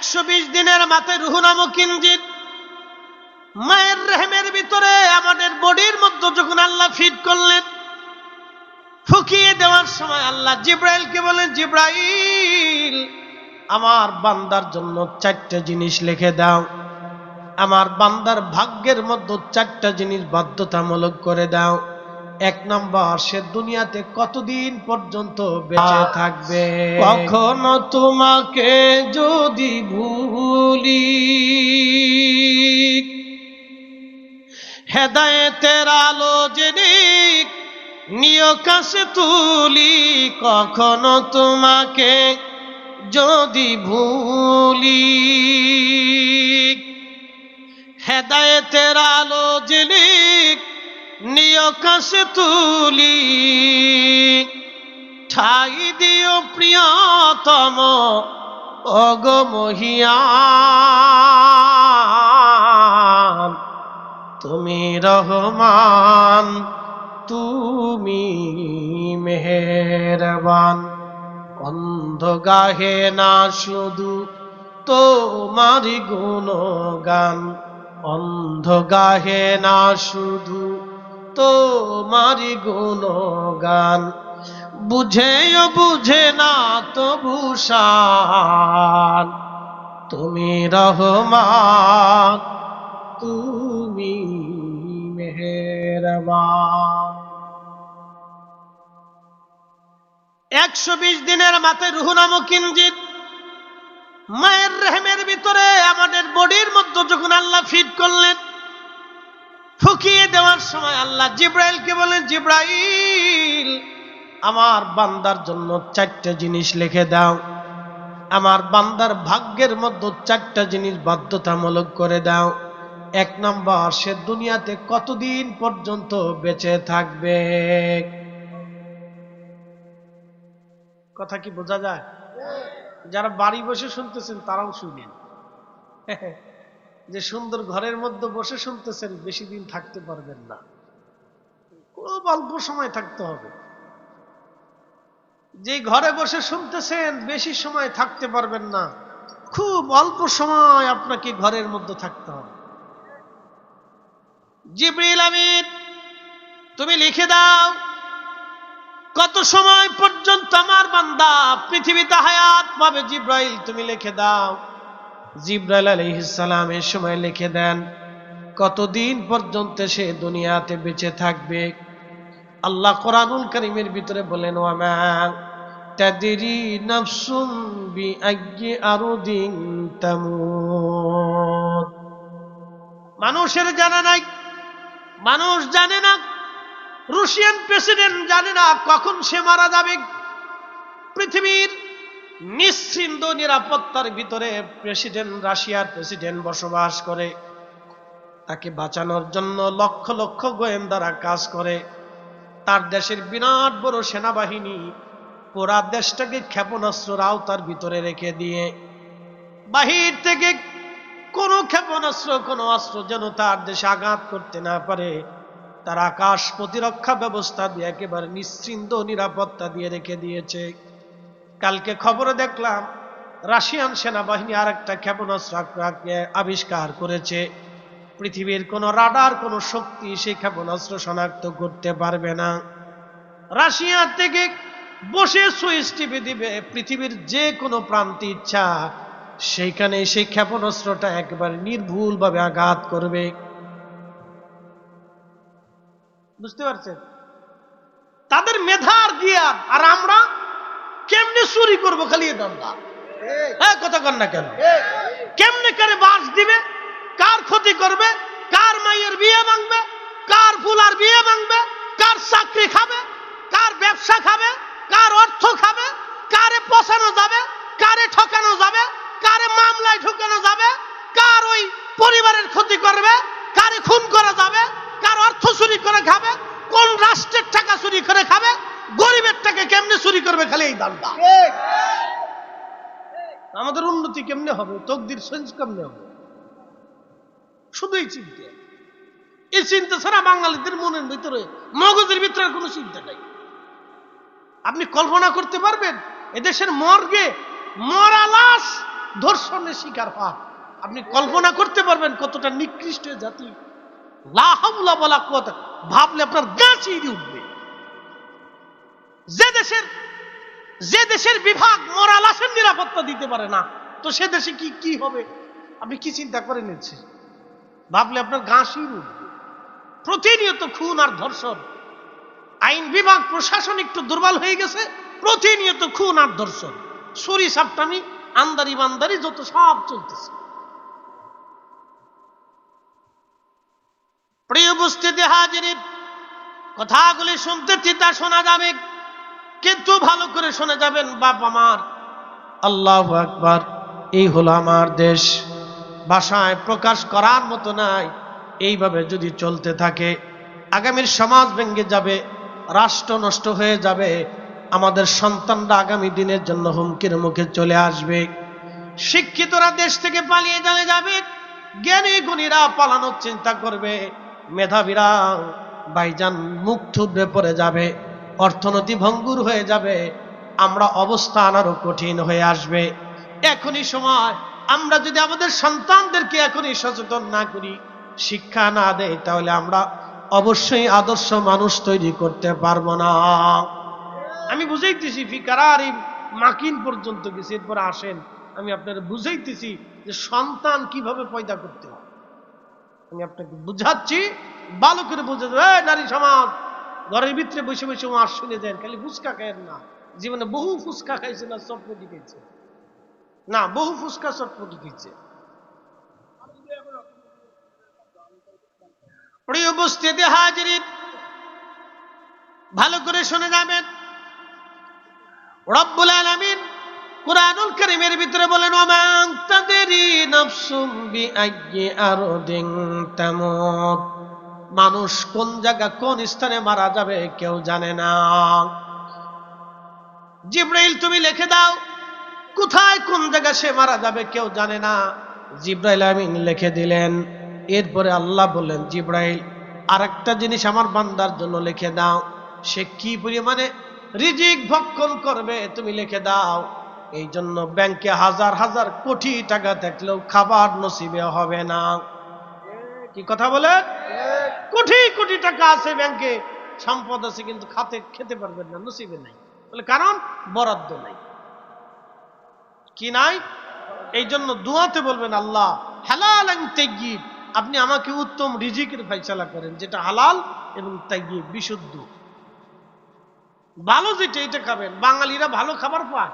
একশো বিশ দিনের মাথায় রুহু নামক ইঞ্জিন। মায়ের রেহেমের ভিতরে আমাদের বডির মধ্যে যখন আল্লাহ ফিট করলেন, ফুকিয়ে দেওয়ার সময় আল্লাহ জিব্রাইলকে বলেন জিব্রাইল, আমার বান্দার জন্য চারটা জিনিস লিখে দাও। আমার বান্দার ভাগ্যের মধ্যে চারটা জিনিস বাধ্যতামূলক করে দাও। এক নম্বর সে দুনিয়াতে কতদিন পর্যন্ত বেঁচে থাকবে? কখনো তোমাকে যদি ভুলি হেদায়েতের আলো জেনে নিয় কাছে তুলি কখনো তোমাকে যদি ভুলি হেদায়েতের আলো জেনে নিয় কাছে তুলি। ঠাই দিও প্রিয়তম অগ মহিয়ান। তুমি রহমান, তুমি মেহেরবান। অন্ধ গাহে না শুধু তোমার গুণগান অন্ধ গাহে না শুধু তোমার গুণগান। বুঝেও বুঝে না তো ভূষান তুমি রহমান, তুমি মেহেরবান। একশো বিশ দিনের মাথায় রুহু নামক ইঞ্জিন। মায়ের রেহেমের ভিতরে আমাদের বডির মধ্যে যখন আল্লাহ ফিট করলেন ফুকিয়ে দেওয়ার সময় আল্লাহ জিব্রাইলকে বলেন, জিব্রাইল, আমার বান্দার জন্য চারটা জিনিস লিখে দাও। আমার বান্দার ভাগ্যের মধ্যে চারটা জিনিস বাধ্যতামূলক করে দাও। এক নম্বর, সে দুনিয়াতে কতদিন পর্যন্ত বেঁচে থাকবে? কথা কি বোঝা যায়? যারা বাড়ি বসে শুনতেছেন, তারাও শুনেন। যে সুন্দর ঘরের মধ্যে বসে শুনতেছেন, বেশি দিন থাকতে পারবেন না। খুব অল্প সময় থাকতে হবে। যে ঘরে বসে শুনতেছেন, বেশি সময় থাকতে পারবেন না। খুব অল্প সময় আপনাকে ঘরের মধ্যে থাকতে হবে। জিব্রিল আমিন, তুমি লিখে দাও, কত সময় পর্যন্ত আমার বান্দা পৃথিবীতে হায়াত পাবে জিব্রাইল, তুমি লিখে দাও। জিব্রাইল আলহিসালামের সময় লিখে দেন, কতদিন পর্যন্ত সে দুনিয়াতে বেঁচে থাকবে? আল্লাহ কোরআনুল করিমের ভিতরে বলেন, ওয়ামা তাদেরি নফসুম বি আগ্যে আরুদিন তামুত। মানুষের জানা নাই, মানুষ জানে না, রুশিয়ান প্রেসিডেন্ট জানে না কখন সে মারা যাবে। পৃথিবীর নিশ্চিন্ত নিরাপত্তার ভিতরে প্রেসিডেন্ট রাশিয়ার প্রেসিডেন্ট বসবাস করে। তাকে বাঁচানোর জন্য লক্ষ লক্ষ গোয়েন্দারা কাজ করে। তার দেশের বিরাট বড় সেনাবাহিনী পুরা দেশটাকে ক্ষেপণাস্ত্রের আওতার ভিতরে রেখে দিয়ে। বাহির থেকে কোনো ক্ষেপণাস্ত্র, কোনো অস্ত্র যেন তার দেশে আঘাত করতে না পারে। তার আকাশ প্রতিরক্ষা ব্যবস্থা দিয়ে একেবারে নিশ্চিন্ত নিরাপত্তা দিয়ে রেখে দিয়েছে। কালকে খবরে দেখলাম রাশিয়ান সেনাবাহিনী আর একটা ক্ষেপণাস্ত্র আবিষ্কার করেছে। পৃথিবীর কোন রাডার, কোন শক্তি সেই ক্ষেপণাস্ত্র শনাক্ত করতে পারবে না। রাশিয়া থেকে বসে সুইচ টিপে দিবে পৃথিবীর যে কোনো প্রান্তে ইচ্ছা। সেইখানে সেই ক্ষেপণাস্ত্রটা একেবারে নির্ভুলভাবে আঘাত করবে। বুঝতে পারছেন? তাদের মেধার গিয়ার আর আমরা কেমনে চুরি করব খালি এ দান্দা? হ্যাঁ কথা কন না কেন? কেমনে করে বাস দিবে? কার ক্ষতি করবে? কার মাইয়ের বিয়ে ভাঙবে? কার ফুলার বিয়ে ভাঙবে? কার চাকরি খাবে? কার ব্যবসা খাবে? কার অর্থ খাবে? কারে পচানো যাবে? কারে ঠকানো যাবে? কারে মামলায় ঢুকানো যাবে? কার ওই পরিবারের ক্ষতি করবে? কারে খুন করা যাবে? কার অর্থ চুরি করে খাবে? কোন রাষ্ট্রের টাকা চুরি করে খাবে গরিবের টাকা কেমনে চুরি করবে খালি এই দানটা। আমাদের উন্নতি কেমনে হবে? তকদির চেঞ্জ কেমনে হবে? শুধু এই চিন্তা। এই চিন্তা ছাড়া বাঙালিদের মনের ভিতরে মগজের ভিতরে কোনো চিন্তা নাই। আপনি কল্পনা করতে পারবেন এদেশের মর্গে মরা লাশ ধর্ষণের শিকার হওয়া। আপনি কল্পনা করতে পারবেন কতটা নিকৃষ্ট জাতি। লাহামুলা বলা কথা ভাবলে আপনার গা চিড়ে উঠবে। যে দেশের যে দেশের বিভাগ মরা লাশের নিরাপত্তা দিতে পারে না। তো সে দেশে কি কি হবে? আপনি কি চিন্তা করে নিচ্ছে ভাবলে আপনার গা শির উঠবে। প্রতিনিয়ত খুন আর ধর্ষণ। আইন বিভাগ, প্রশাসন একটু দুর্বল হয়ে গেছে, প্রতিনিয়ত খুন আর ধর্ষণ। সরি সাপটামি, আন্দারি বান্দারি, যত সব চলতেছে। প্রিয় উপস্থিতি হাজির, কথাগুলি শুনতে চিতা শোনা যাবে। কিন্তু ভালো করে শোনা যাবেন, বাপ আমার। আল্লাহ আকবার, এই হলো আমার দেশ। ভাষায় প্রকাশ করার মতো নাই। এইভাবে যদি চলতে থাকে, আগামীর সমাজ ভেঙে যাবে, রাষ্ট্র নষ্ট হয়ে যাবে, আমাদের সন্তানরা আগামী দিনের জন্য হুমকির মুখে চলে আসবে। শিক্ষিতরা দেশ থেকে পালিয়ে চলে যাবে। জ্ঞানী গুণীরা পালানোর চিন্তা করবে। মেধাবীরা বাইজান মুখ থুবড়ে পড়ে যাবে। অর্থনীতি ভঙ্গুর হয়ে যাবে, আমরা অবস্থান আরও কঠিন হয়ে আসবে। এখনই সময়, আমরা যদি আমাদের সন্তানদেরকে এখনই সচেতন না করি, শিক্ষা না দেয় তাহলে আমরা অবশ্যই আদর্শ মানুষ তৈরি করতে পারব না। আমি বুঝাইতেছি ফিকার এই মাকিন পর্যন্ত গেছি, এরপর আসেন। আমি আপনারা বুঝাইতেছি যে সন্তান কীভাবে পয়দা করতে হয়। আমি আপনাকে বুঝাচ্ছি ভালো করে বুঝে দেবে নারী সমাজ ঘরের ভিতরে বসে বসে মাস শুনে দেন, খালি ফুচকা খায়েন না। জীবনে বহু ফুচকা খাইছে না চটপটি খাইছে না, বহু ফুচকা চটপটি খাইছে প্রিয় উপস্থিতি হাজির, ভালো করে শুনে যাবেন। রব্বুল আলামিন কুরআনুল কারীমের ভিতরে বলেন, ওমান তাদেরি নাফসুম বিআইয়ি আরদিন তামুত। মানুষ কোন জায়গা, কোন স্থানে মারা যাবে কেউ জানে না। জিব্রাইল, তুমি লিখে দাও, কোথায় কোন জায়গা সে মারা যাবে কেউ জানে না। জিব্রাইল আমিন লিখে দিলেন। এরপরে আল্লাহ বললেন, জিব্রাইল, আরেকটা জিনিস আমার বান্দার জন্য লিখে দাও। সে কি পরিমাণে রিজিক ভক্ষণ করবে তুমি লিখে দাও। এই জন্য ব্যাংকে হাজার হাজার কোটি টাকা থাকলেও খাবার নসিবে হবে না। কি কথা বলে কোটি কোটি টাকা আছে ব্যাংকে, সম্পদ আছে কিন্তু খাতে, খেতে পারবেন না, নসিবে নাই। বলে, কারণ বরাদ্দ নাই। কি নাই? এই জন্য দুয়াতে বলবেন, আল্লাহ, হালাল তেগিব আপনি আমাকে উত্তম রিজিকের ফাইসালা করেন, যেটা হালাল এবং তাইগিব বিশুদ্ধ। ভালো যেটা, এটা খাবেন। বাঙালিরা ভালো খাবার পায়।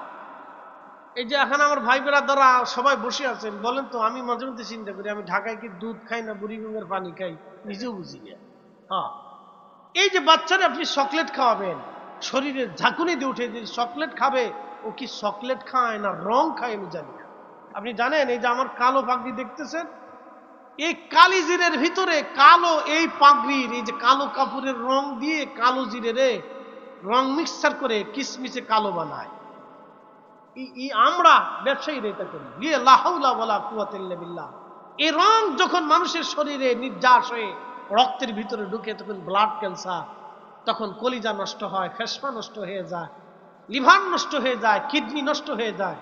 এই যে এখন আমার ভাই বেড়াদারা সবাই বসে আছেন, বলেন তো, আমি মাঝে মধ্যে চিন্তা করি, আমি ঢাকায় কি দুধ খাই না বুড়ি বুড়িগঙ্গের পানি খাই? নিজেও বুঝি না। হ্যাঁ। এই যে বাচ্চারা, আপনি চকলেট খাওয়াবেন শরীরের ঝাঁকুনি দিয়ে উঠে যে চকলেট খাবে, ও কি চকলেট খায় না রং খায় আমি জানি না। আপনি জানেন, এই যে আমার কালো পাগড়ি দেখতেছেন? এই কালি জিরের ভিতরে কালো এই পাগড়ির, এই যে কালো কাপড়ের রং দিয়ে কালো জিরের রং মিক্সচার করে কিসমিসে কালো বানায়। আমরা ব্যবসায়ীরা এটা করি বিল্লাহ। এই রং যখন মানুষের শরীরে নির্যাস হয়ে রক্তের ভিতরে ঢুকে তখন ব্লাড ক্যান্সার তখন কলিজা নষ্ট হয় ফেসমা নষ্ট হয়ে যায়, লিভার নষ্ট হয়ে যায়, কিডনি নষ্ট হয়ে যায়।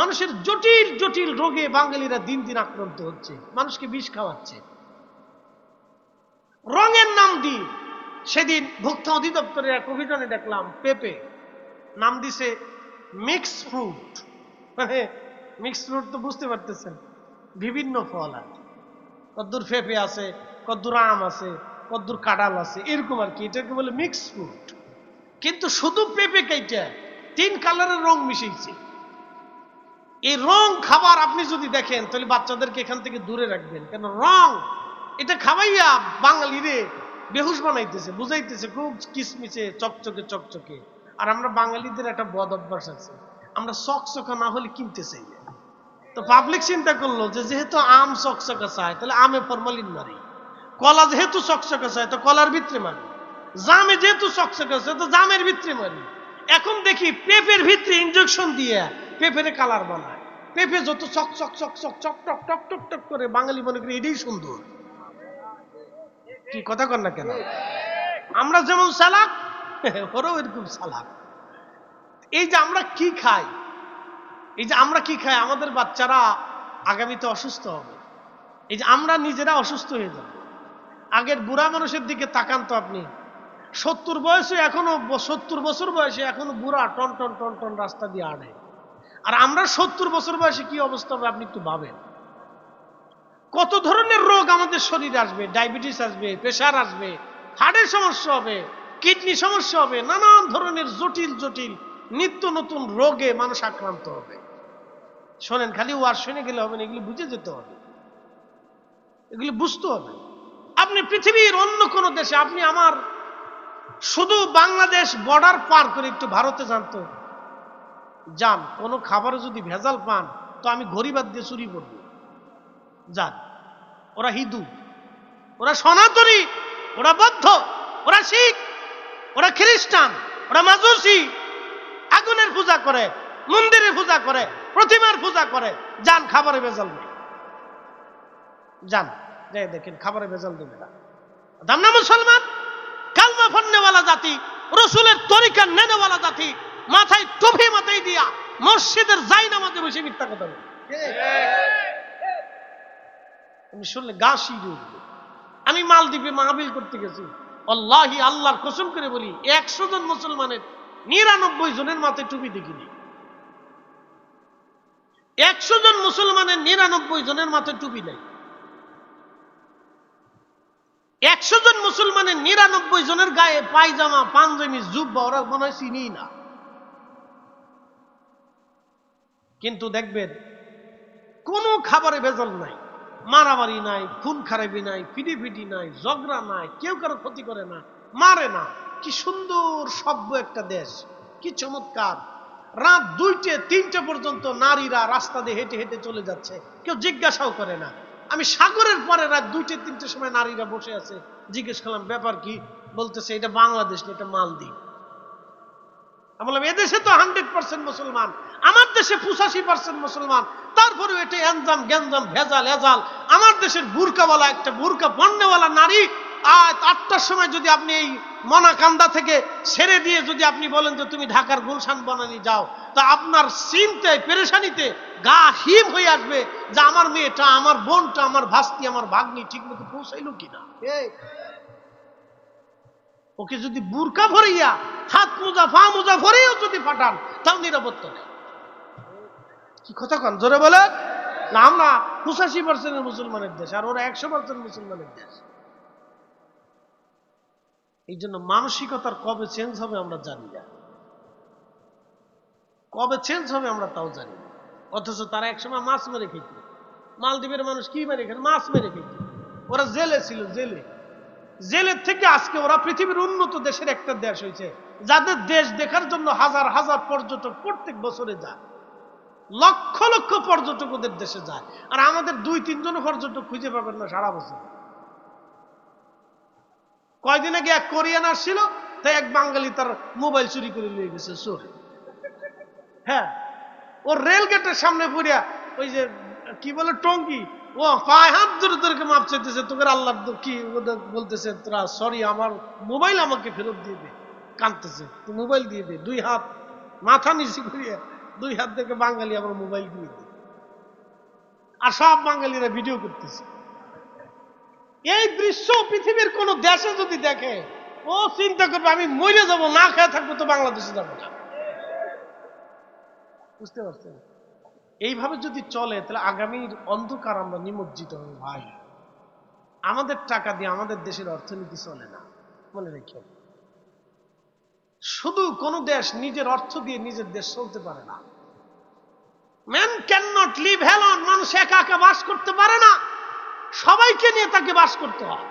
মানুষের জটিল জটিল রোগে বাঙালিরা দিন দিন আক্রান্ত হচ্ছে, মানুষকে বিষ খাওয়াচ্ছে। রঙের নাম দি সেদিন ভোক্তা অধিদপ্তরের এক অভিযানে দেখলাম, পেপে। নাম দিছে মিক্স ফ্রুট। মানে মিক্স ফ্রুট তো বুঝতে পারতেছেন, বিভিন্ন ফল আছে কদ্দুর ফেপে আছে, কদ্দুর আম আছে, কদ্দুর কাঁঠাল আছে, এরকম আর কি, এটাকে বলে মিক্স ফ্রুট। কিন্তু শুধু পেঁপে কাইটা তিন কালারের রং মিশিয়েছে। এই রং খাবার আপনি যদি দেখেন, তাহলে বাচ্চাদেরকে এখান থেকে দূরে রাখবেন। কেন রং, এটা খাওয়াইয়া বাঙালিরে বেহুশ বানাইতেছে, বুঝাইতেছে, খুব কিসমিসে, চকচকে চকচকে। আর আমরা বাঙালিদের একটা বদ অভ্যাস আছে। আমরা চকচকা না হলে কিনতে চাই তো পাবলিক চিন্তা করল যে যেহেতু আম চকচকা চায়, তাহলে আমে ফরমালিন মারি। কলা যেহেতু চকচকা চায়, তো কলার ভিতরে মারি। জামে যেহেতু চকচকা চায়, তো জামের ভিতরে মারি। এখন দেখি পেঁপের ভিতরে ইনজেকশন দিয়ে পেঁপের কালার বানায়। পেঁপে যত চক চক চক চক চক, টক টক টক টক করে বাঙালি মনে করি এটাই সুন্দর। কি কথা কর না কেন? আমরা যেমন সালাক ওরাও এরকম সালাক এই যে আমরা কি খাই? এই যে আমরা কি খাই? আমাদের বাচ্চারা আগামীতে অসুস্থ হবে। এই যে আমরা নিজেরা অসুস্থ হয়ে যাব। আগের বুড়া মানুষের দিকে তাকান তো আপনি। সত্তর বয়সে এখনও সত্তর বছর বয়সে এখনও বুড়া টন টন টন টন রাস্তা দিয়ে আনে আর আমরা সত্তর বছর বয়সে কি অবস্থা হবে আপনি একটু ভাবেন। কত ধরনের রোগ আমাদের শরীরে আসবে? ডায়াবেটিস আসবে, প্রেশার আসবে হার্টের সমস্যা হবে। কিডনি সমস্যা হবে, নানান ধরনের জটিল জটিল, নিত্য নতুন রোগে মানুষ আক্রান্ত হবে। শোনেন, খালি ওয়ার শুনে গেলে হবে না, এগুলো বুঝে যেতে হবে। এগুলো বুঝতে হবে। আপনি পৃথিবীর অন্য কোনো দেশে, আপনি আমার শুধু বাংলাদেশ বর্ডার পার করে একটু ভারতে জানতো যান, কোনো খাবারে যদি ভেজাল পান, তো আমি ঘড়িবাদ দিয়ে চুরি করব। যান, ওরা হিন্দু, ওরা সনাতনী, ওরা বৌদ্ধ, ওরা শিখ ওরা খ্রিস্টান, ওরা মাজুসি। আগুনের পূজা করে, মন্দিরের পূজা করে, প্রতিমার পূজা করে। যান খাবারে ভেজাল নেই। যান যাই দেখেন খাবারে ভেজাল দেবে না। না মুসলমান? কালমা ফন্নেওয়ালা জাতি, রসুলের তরিকা নেনেওয়ালা জাতি, মাথায় টুপি মাথায় দিয়া মসজিদের যাই না নামাজে বসে মিথ্যা কথা বলে। আমি শুনলে গা উঠবে আমি মালদ্বীপে মাহবিল করতে গেছি। আল্লাহি আল্লাহর কসম করে বলি, একশো জন মুসলমানের নিরানব্বই জনের মাথায় টুপি দেখিনি। একশো জন মুসলমানের নিরানব্বই জনের মাথায় টুপি নেই। একশো জন মুসলমানের নিরানব্বই জনের গায়ে পায়জামা পাঞ্জামি জুব্বা, ওরা মনে হয় চিনি না। কিন্তু দেখবেন, কোনো খাবারে ভেজাল নাই। মারামারি নাই, খুন খারাপি নাই ফিটি নাই, ঝগড়া নাই, কেউ কারও ক্ষতি করে না, মারে না। কি সুন্দর সভ্য একটা দেশ, কি চমৎকার। রাত দুইটে, তিনটে পর্যন্ত নারীরা রাস্তা দিয়ে হেঁটে হেঁটে চলে যাচ্ছে, কেউ জিজ্ঞাসাও করে না। আমি সাগরের পরে রাত দুইটে, তিনটে সময় নারীরা বসে আছে, জিজ্ঞেস করলাম, ব্যাপার কি? বলতেছে, এটা বাংলাদেশ না, এটা মালদ্বীপ। আমি বললাম এদেশে তো হান্ড্রেড পার্সেন্ট মুসলমান, আমার দেশে পঁচাশি পার্সেন্ট মুসলমান তারপরেও এটা এনজাম গ্যাঞ্জাম ভেজাল এজাল। আমার দেশের বুরকাওয়ালা একটা বুরকা পণ্যওয়ালা নারী আজ আটটার সময় যদি আপনি এই মনাকান্দা থেকে ছেড়ে দিয়ে যদি আপনি বলেন যে তুমি ঢাকার গুলশান বনানি যাও তা আপনার চিন্তায় পেরেশানিতে গা হিম হয়ে আসবে যে আমার মেয়েটা আমার বোনটা আমার ভাস্তি আমার ভাগ্নি ঠিক মতো পৌঁছাইল কিনা। ওকে যদি বুরকা ভরিয়া হাত মোজা ফা মোজা ভরেও যদি ফাটান তাও নিরাপত্তা নেই। কি কথা কন? জোরে বলে না, আমরা পঁচাশি পার্সেন্টের মুসলমানের দেশ, আর ওরা একশো পার্সেন্ট মুসলমানের দেশ। এই জন্য মানসিকতার কবে চেঞ্জ হবে আমরা জানি না। কবে চেঞ্জ হবে আমরা তাও জানি না। অথচ তারা একসময় মাছ মেরে খেত। মালদ্বীপের মানুষ কি মেরে খেত? মাছ মেরে খেত। ওরা জেলে ছিল, জেলে। জেলের থেকে আজকে ওরা পৃথিবীর উন্নত দেশের একটা দেশ হয়েছে, যাদের দেশ দেখার জন্য হাজার হাজার পর্যটক প্রত্যেক বছরে যায়। লক্ষ লক্ষ পর্যটক ওদের দেশে যায়। আর আমাদের দুই, তিনজন পর্যটক খুঁজে পাবেন না সারা বছর। কয়দিন আগে এক কোরিয়ান আসছিল তাই এক বাঙালি তার মোবাইল চুরি করে নিয়ে গেছে, চোর। হ্যাঁ ও রেল গেটের সামনে পড়িয়া ওই যে, কি বলে, টঙ্কি। ও পায়ে হাত ধরে তোরকে মাপ চাইতেছে, তোকে আল্লাহ কি ওদের বলতেছে, তোরা সরি আমার মোবাইল আমাকে ফেরত দিয়ে দে। কাঁদতেছে তুই মোবাইল দিয়ে দে। দুই হাত, মাথা নিচে করিয়া দুই হাত থেকে বাঙালি আমার মোবাইল দিয়ে। দে আর সব বাঙালিরা ভিডিও করতেছে। এই দৃশ্য পৃথিবীর কোন দেশে যদি দেখে, ও চিন্তা করবে, আমি মরে যাব, না খেয়ে থাকব তো বাংলাদেশে যাব না। বুঝতে পারছেন? এইভাবে যদি চলে, তাহলে আগামীর অন্ধকার আমরা নিমজ্জিত হব। ভাই, আমাদের টাকা দিয়ে আমাদের দেশের অর্থনীতি চলে না। মনে রেখে শুধু কোন দেশ নিজের অর্থ দিয়ে নিজের দেশ চলতে পারে না। Man can not live alone মানুষ একা একা বাস করতে পারে না। সবাইকে নিয়ে তাকে বাস করতে হয়।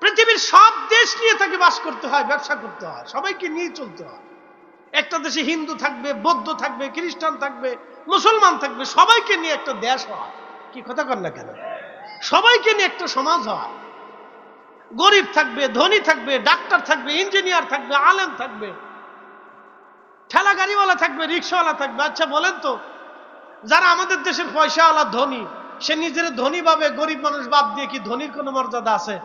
পৃথিবীর সব দেশ নিয়ে তাকে বাস করতে হয়, ব্যবসা করতে হয়, সবাইকে নিয়ে চলতে হয়। একটা দেশে হিন্দু থাকবে, বৌদ্ধ থাকবে, খ্রিস্টান থাকবে, মুসলমান থাকবে, সবাইকে নিয়ে একটা দেশ হয়। কি কথা কর না কেন? সবাইকে নিয়ে একটা সমাজ হয়। গরিব থাকবে ধনী থাকবে ডাক্তার থাকবে ইঞ্জিনিয়ার থাকবে আলেম থাকবে ঠেলা গাড়িওয়ালা থাকবে রিক্সাওয়ালা থাকবে। আচ্ছা বলেন তো যারা আমাদের দেশের পয়সাওয়ালা ধনী সে নিজের ধনী ভাবে গরিব মানুষ বাদ দিয়ে কি ধনীর কোনো মর্যাদা আছে?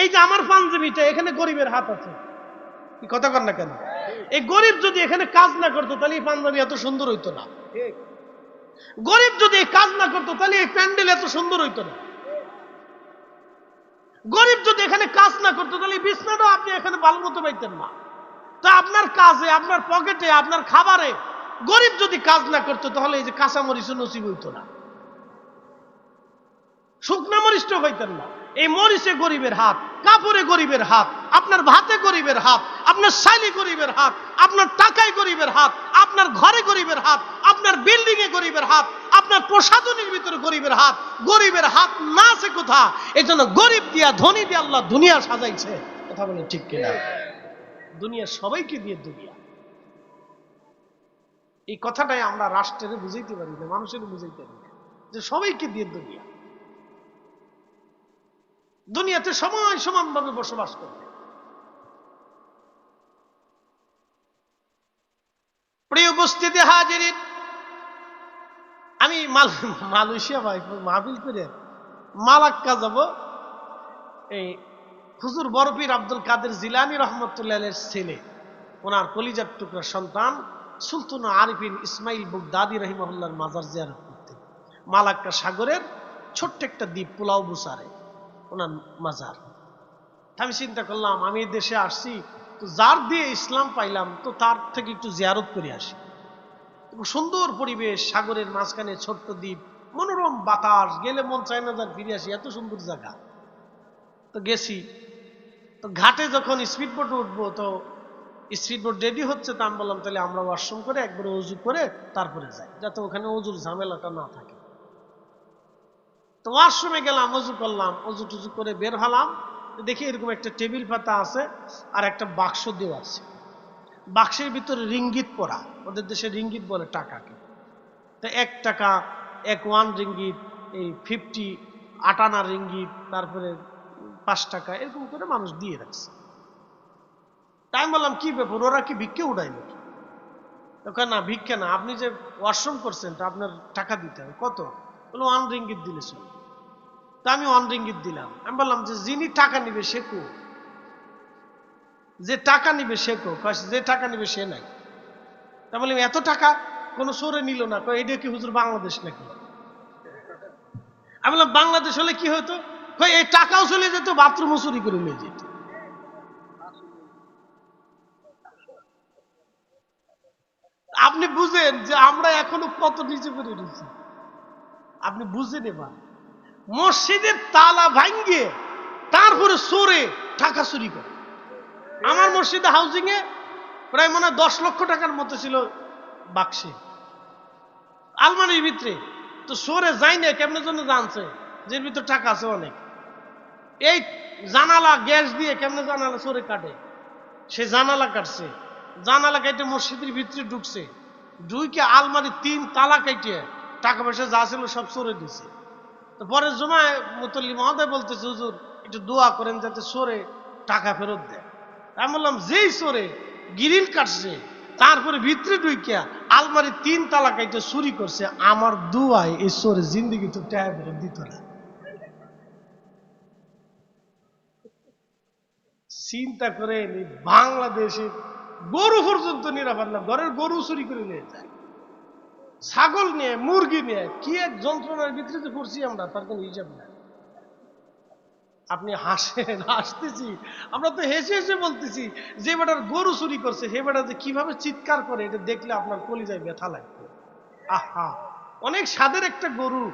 এই যে আমার পাঞ্জাবিটা এখানে গরিবের হাত আছে। কথা কর না কেন? এই গরিব যদি এখানে কাজ না করতো তাহলে এই পাঞ্জাবি এত সুন্দর হইতো না। গরিব যদি কাজ না করতো তাহলে এই প্যান্ডেল এত সুন্দর হইতো না। গরিব যদি এখানে কাজ না করতো, তাহলে বিছনাটাও আপনি এখানে ভালো মতো পাইতেন না। তো আপনার কাজে, আপনার পকেটে, আপনার খাবারে গরিব যদি কাজ না করতো, তাহলে এই যে কাঁচামরিচ নসিব হইতো না। শুকনা মরিচটাও পাইতেন না। এই মরিচে গরিবের হাত, কাপড়ে গরিবের হাত, আপনার ভাতে গরিবের হাত, আপনার শাইলে গরিবের হাত, আপনার টাকায় গরিবের হাত, আপনার ঘরে গরিবের হাত, আপনার বিল্ডিং এ গরিবের হাত আপনার প্রসাধনীর ভিতরে গরিবের হাত গরিবের হাত না আছে কোথা এই জন্য গরিব দিয়া, ধনী দিয়ে আল্লাহ দুনিয়া সাজাইছে। কথা বলে ঠিক কিনা? দুনিয়া সবাইকে দিয়ে দুনিয়া। এই কথাটাই আমরা রাষ্ট্রের বুঝাইতে পারি না, মানুষের বুঝাইতে পারি না, যে সবাইকে দিয়ে দুনিয়া। দুনিয়াতে সবাই সমানভাবে বসবাস করবে। প্রিয় উপস্থিতি হাজির আমি মাল- মালয়েশিয়া ভাই, মাহফিল করে মালাক্কা যাব। এই হুজুর বরফির আব্দুল কাদের জিলানি রহমতুল্লাহের ছেলে, ওনার কলিজার টুকরা সন্তান সুলতান আরিফিন ইসমাইল বুগদাদি রহিমহুল্লার মাজার জিয়ারত করতে। মালাক্কা সাগরের ছোট্ট একটা দ্বীপ পোলাও বুসারে ওনার মাজার। আমি চিন্তা করলাম, আমি দেশে আসছি, তো যার দিয়ে ইসলাম পাইলাম, তো তার থেকে একটু জিয়ারত করে আসি। সুন্দর পরিবেশ, সাগরের মাঝখানে ছোট্ট দ্বীপ, মনোরম বাতাস, গেলে মন চায় না যার ফিরে আসি, এত সুন্দর জায়গা। তো গেছি। তো ঘাটে যখন স্পিড বোটে উঠবো, তো স্পিড বোট রেডি হচ্ছে, তা আমি বললাম, তাহলে আমরা ওয়াশরুম করে একবারে অজু করে তারপরে যাই, যাতে ওখানে অজুর ঝামেলাটা না থাকে। তো ওয়াশরুমে গেলাম অজু করলাম অজু টুজু করে বের হলাম। দেখি এরকম একটা টেবিল পাতা আছে, আর একটা বাক্স দেওয়া আছে। বাক্সের ভিতরে রিঙ্গিত পরা। ওদের দেশে রিঙ্গিত বলে টাকাকে। তো এক টাকা, এক ওয়ান রিঙ্গিত, এই ফিফটি আটানা রিঙ্গিত, তারপরে পাঁচ টাকা, এরকম করে মানুষ দিয়ে রাখছে। তাই বললাম, কি ব্যাপার? ওরা কি ভিক্ষে নাকি? ওখানে না, ভিক্ষে না। আপনি যে ওয়াশরুম করছেন, তা আপনার টাকা দিতে হবে। কত? বলে, ওয়ান রিঙ্গিত দিলে তা আমি ওয়ান রিঙ্গিত দিলাম। আমি বললাম যে, যিনি টাকা নিবে, সে কো? যে টাকা নিবে সে কো। যে টাকা নিবে সে নাই। তা বললাম এত টাকা কোনো সরে নিল না। এটা কি হুজুর বাংলাদেশ নাকি? আমি বললাম, বাংলাদেশ হলে কি হতো? কয়, এই টাকাও চলে যেত বাথরুমও চুরি করে নিয়ে যেত। আপনি বুঝেন যে আমরা এখনও কত নিচে করে রয়েছি। আপনি বুঝেন এবার। মসজিদের তালা ভাঙ্গিয়ে তারপরে সরে টাকা চুরি করে। আমার মসজিদে হাউজিং এ প্রায় মনে হয় দশ লক্ষ টাকার মতো ছিল বাক্সে। আলমারির ভিতরে। তো সরে যাই না কেমনের জন্য জানছে? যে ভিতরে টাকা আছে অনেক। এই জানালা, গ্যাস দিয়ে কেমনে জানালা সরে কাটে? সে জানালা কাটছে। জানালা কাটে মসজিদের ভিতরে ঢুকছে। ঢুকে আলমারি তিন তালা কাটিয়ে টাকা পয়সা যা ছিল সব সরে দিছে। তো পরে জমায় মুতল্লি মহোদয় বলতেছে, হুজুর, একটু দোয়া করেন যাতে সরে টাকা ফেরত দেয়। আমি বললাম, যেই সরে গিরিল কাটছে তারপরে ভিতরে ঢুকিয়া আলমারি তিন তালা কাইটে চুরি করছে, আমার দুয়ায় এই সরে জিন্দিগি তো টাকা দিত না। চিন্তা করে বাংলাদেশে গরু পর্যন্ত নিরাপদ না, ঘরের গরু চুরি করে নিয়ে যায়। ছাগল নিয়ে, মুরগি নিয়ে, কি এক যন্ত্রণার ভিতরে পড়ছি আমরা, তার কোনো হিসাব নাই। আপনি হাসেন, হাসতেছি। আমরা তো হেসে হেসে বলতেছি, যে বেটার গরু চুরি করছে, সে বেটা যে কীভাবে চিৎকার করে, এটা দেখলে আপনার কলিজায় ব্যথা লাগবে। আহা! অনেক স্বাদের একটা গরু।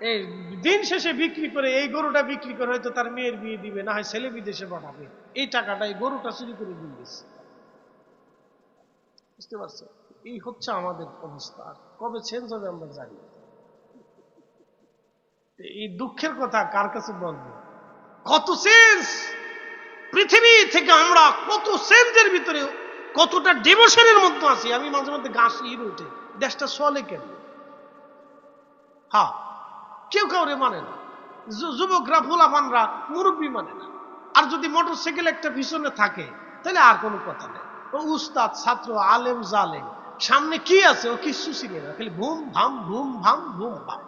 এই দিন শেষে বিক্রি করে, এই গরুটা বিক্রি করে হয়তো তার মেয়ের বিয়ে দিবে, না হয় ছেলে বিদেশে পাঠাবে। এই টাকাটা, এই গরুটা চুরি করে দিয়ে দিচ্ছে বুঝতে পারছ? এই হচ্ছে আমাদের অবস্থা। কবে চেঞ্জ হবে আমরা জানি এই দুঃখের কথা কার কাছে বলব? কত চেঞ্জ পৃথিবী থেকে আমরা কত চেঞ্জের ভিতরে কতটা ডিভোশনের মধ্যে আছি? আমি মাঝে মধ্যে গাছ ইর উঠে, দেশটা চলে কেন? হ্যাঁ কেউ কাউরে মানে না। যুবকরা ফুলাফানরা মুরব্বী মানে না। আর যদি মোটর সাইকেল একটা পিছনে থাকে, তাহলে আর কোনো কথা নেই। উস্তাদ, ছাত্র, আলেম, জালেম, সামনে কি আছে? ও কিচ্ছু চিনে না। খালি ভুম, ভাম ভুম ভাম ভুম, ভাম।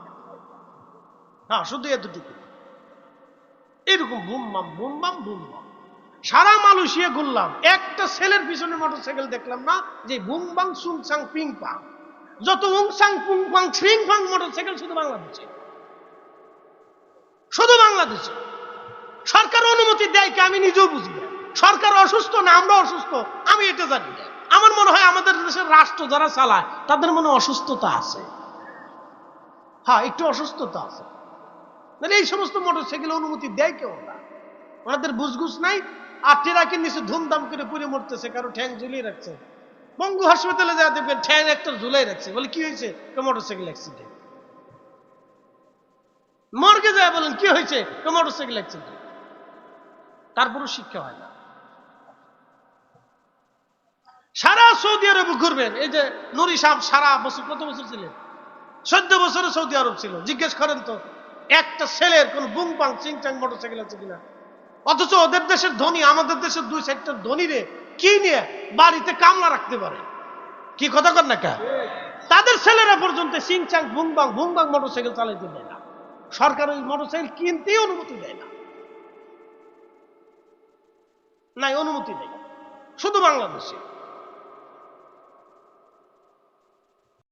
হ্যাঁ শুধু এতটুকু। এরকম ভুম বাম ভুম বাম ভুম বাম সারা মালয়েশিয়া ঘুরলাম। একটা ছেলের পিছনে মোটরসাইকেল দেখলাম না, যে বুং বাং সুং সাং পিং পাং যত উং সাং পুং পাং মোটরসাইকেল শুধু বাংলাদেশে। শুধু বাংলাদেশে। সরকার অনুমতি দেয় কি আমি নিজেও বুঝি না। সরকার অসুস্থ না, আমরা অসুস্থ, আমি এটা জানি আমার মনে হয় আমাদের দেশের রাষ্ট্র যারা চালায়, তাদের মনে অসুস্থতা আছে। হ্যাঁ একটু অসুস্থতা আছে। মানে এই সমস্ত মোটরসাইকেল অনুমতি দেয় কেউ না। ওনাদের বুঝগুছ নাই, আর ট্রাকের নিচে ধুমধাম করে পুড়ে মরতেছে, কারও ঠ্যাং ঝুলিয়ে রাখছে। বঙ্গু হাসপাতালে যা দেখবেন ঠ্যাং একটা ঝুলাই রাখছে। বলে, কি হয়েছে? মোটরসাইকেল অ্যাক্সিডেন্ট মর্গে যায় বলেন, কি হয়েছে? মোটরসাইকেল অ্যাক্সিডেন্ট তারপরও শিক্ষা হয় না। সারা সৌদি আরবে ঘুরবেন। এই যে নুরি সাহেব সারা বছর, কত বছর ছিলেন? চোদ্দ বছরে সৌদি আরব ছিল। জিজ্ঞেস করেন তো একটা ছেলের কোন বুং পাং চিং চাং মোটরসাইকেল আছে কিনা? অথচ ওদের দেশের ধনী, আমাদের দেশের দুই সেক্টর ধনী রে কি নিয়ে বাড়িতে কামলা রাখতে পারে? কি কথা কর না কে? তাদের ছেলেরা পর্যন্ত চিং চাং বুং বাং বুং বাং মোটরসাইকেল চালাইতে দেয় না। সরকার ওই মোটরসাইকেল কিনতেই অনুমতি দেয় না। নাই, অনুমতি নেই শুধু বাংলাদেশে।